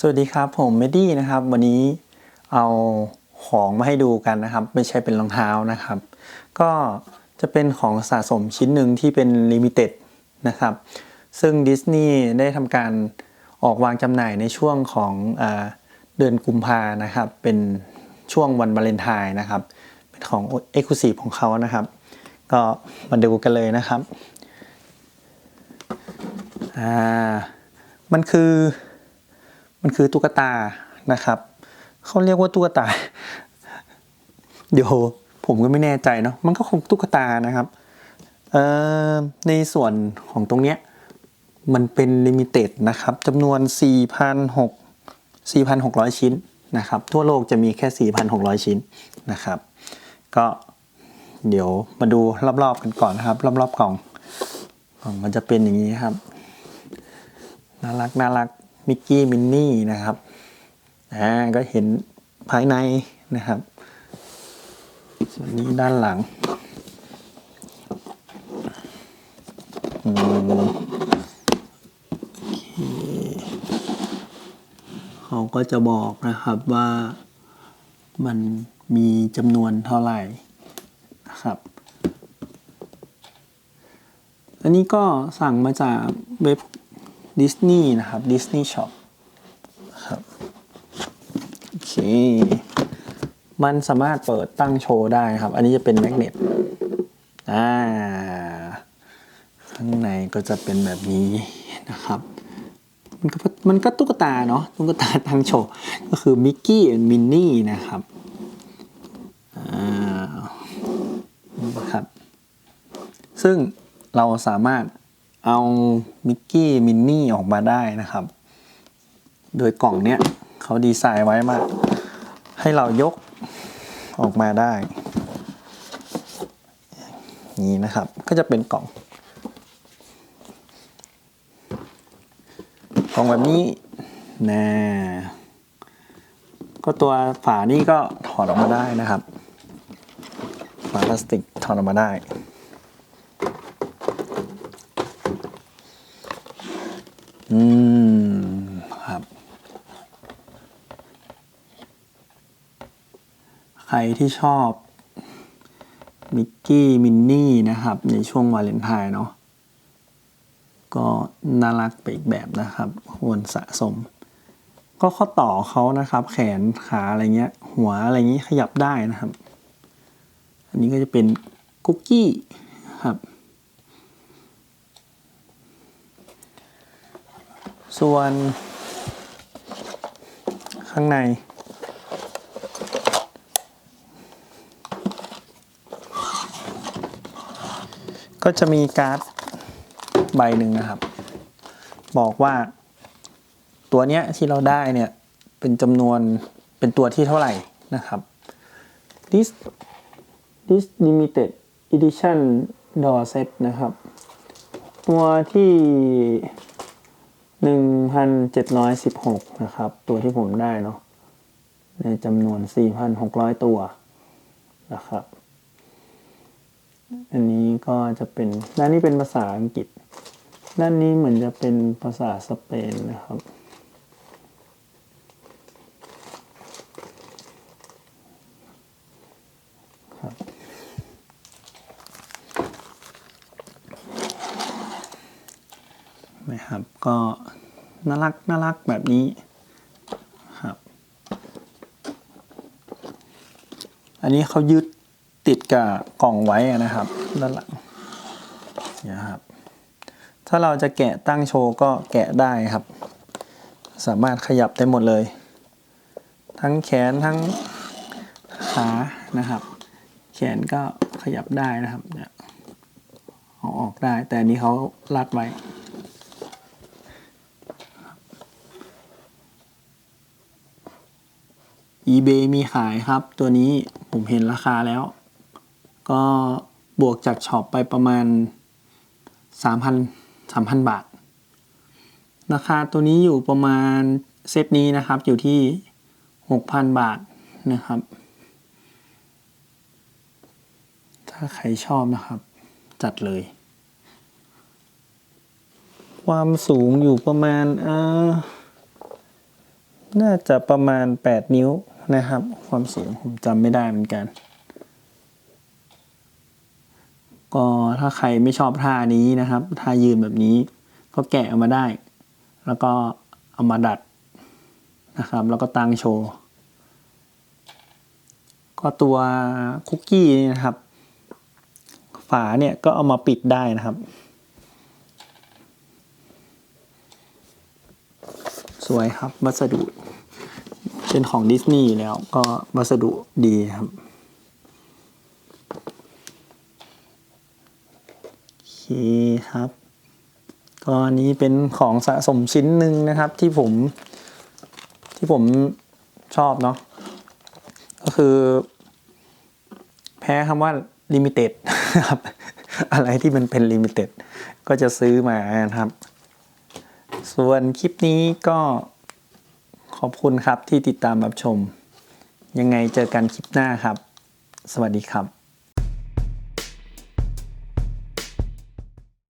สวัสดีครับผมเมดดี้นะครับ วันนี้เอาของมาให้ดูกันนะครับ ไม่ใช่เป็นรองเท้านะครับ ก็จะเป็นของสะสมชิ้นหนึ่งที่เป็นลิมิเต็ดนะครับ ซึ่งดิสนีย์ได้ทำการออกวางจำหน่ายในช่วงของอเดือนกุมภานะครับ เป็นช่วงวันวาเลนไทน์นะครับ เป็นของเอ็กซ์คลูซีฟของเขานะครับ ก็มาดูกันเลยนะครับอ่ามันคือ มันคือตุ๊กตานะครับเขาเรียกว่าตุ๊กตาเดี๋ยวผมก็ไม่แน่ใจเนาะมันก็คงตุ๊กตานะครับเอ่อในส่วนของตรงเนี้ยมันเป็นลิมิเต็ดนะครับจำนวน 4,600 4,600 ชิ้นนะครับ ทั่วโลกจะมีแค่ 4,600 ชิ้นนะครับ ก็เดี๋ยวมาดูรอบๆกันก่อนนะครับ รอบๆกล่องกล่องมันจะเป็นอย่างนี้ครับ น่ารักน่ารัก มิกกี้มินนี่นะครับอ่าก็เห็นภายในนะครับ ส่วนนี้ด้านหลังอืมเขาก็จะบอกนะครับว่ามันมีจำนวนเท่าไหร่นะครับ อันนี้ก็สั่งมาจากเว็บ ดิสนีย์นะครับดิสนีย์ช็อปครับโอเคมันสามารถเปิดตั้งโชว์ได้ครับ อันนี้จะเป็นแมกเนตอ่าข้างในก็จะเป็นแบบนี้นะครับ มันก็มันก็ตุ๊กตาเนาะตุ๊กตาตั้งโชว์ก็คือมิกกี้มินนี่นะครับอ่าครับ ซึ่งเราสามารถ เอามิกกี้มินนี่ออกมาได้นะครับ โดยกล่องเนี้ยเขาดีไซน์ไว้มา ให้เรายกออกมาได้ นี่นะครับก็จะเป็นกล่อง กล่องแบบนี้นะก็ตัวฝานี่ก็ถอดออกมาได้นะครับ ฝาพลาสติกถอดออกมาได้ อืม ครับ ใครที่ชอบ มิกกี้ มินนี่นะครับ ในช่วงวาเลนไทน์เนาะก็น่ารักไปอีกแบบนะครับควรสะสม ก็ข้อต่อเขานะครับ แขนขาอะไรเงี้ย หัวอะไรเงี้ยขยับได้นะครับ อันนี้ก็จะเป็นคุกกี้ครับ ส่วน ข้างใน ก็จะมีการ์ดใบหนึ่งนะครับ บอกว่าตัวเนี้ยที่เราได้เนี่ย เป็นจำนวนเป็นตัวที่เท่าไหร่นะครับ this this limited edition door set นะครับ ตัวที่ 1,716 นะครับ ตัวที่ผมได้เนาะในจำนวน 4,600 ตัวนะครับ อันนี้ก็จะเป็น ด้านนี้เป็นภาษาอังกฤษ ด้านนี้เหมือนจะเป็นภาษาสเปนนะครับครับ นะครับ ก็น่ารักน่ารักแบบนี้ครับ อันนี้เขายึดติดกับกล่องไว้นะครับด้านหลังนี่ยครับ ถ้าเราจะแกะตั้งโชว์ก็แกะได้ครับ สามารถขยับได้หมดเลย ทั้งแขนทั้งขานะครับ แขนก็ขยับได้นะครับเนี่ยเอาออกได้ แต่นนี้เขารัดไว้ eBay มีขายครับ ตัวนี้ผมเห็นราคาแล้ว ก็บวกจากช็อปไปประมาณ 3,000 3,000 บาท ราคาตัวนี้อยู่ประมาณเซตนี้นะครับอยู่ที่ 6,000 บาทนะครับ ถ้าใครชอบนะครับ จัดเลย ความสูงอยู่ประมาณอ่อน่าจะประมาณ 8 นิ้ว นะครับ ความสูงผมจำไม่ได้เหมือนกัน ก็ถ้าใครไม่ชอบท่านี้นะครับท่ายืนแบบนี้ก็แกะออกมาได้ แล้วก็เอามาดัดนะครับ แล้วก็ตั้งโชว์ก็ตัวคุกกี้นี่นะครับ ฝาเนี่ยก็เอามาปิดได้นะครับ สวยครับวัสดุ เป็นของดิสนีย์แล้วก็วัสดุดีครับโอเคครับก็อันนี้เป็นของสะสมชิ้นหนึ่งนะครับที่ผมที่ผมชอบเนาะก็คือ แพ้คำว่า limited ครับอะไรที่มันเป็น limited ก็จะซื้อมานะครับ ส่วนคลิปนี้ก็ ขอบคุณครับที่ติดตามรับชม ยังไงเจอกันคลิปหน้าครับ สวัสดีครับ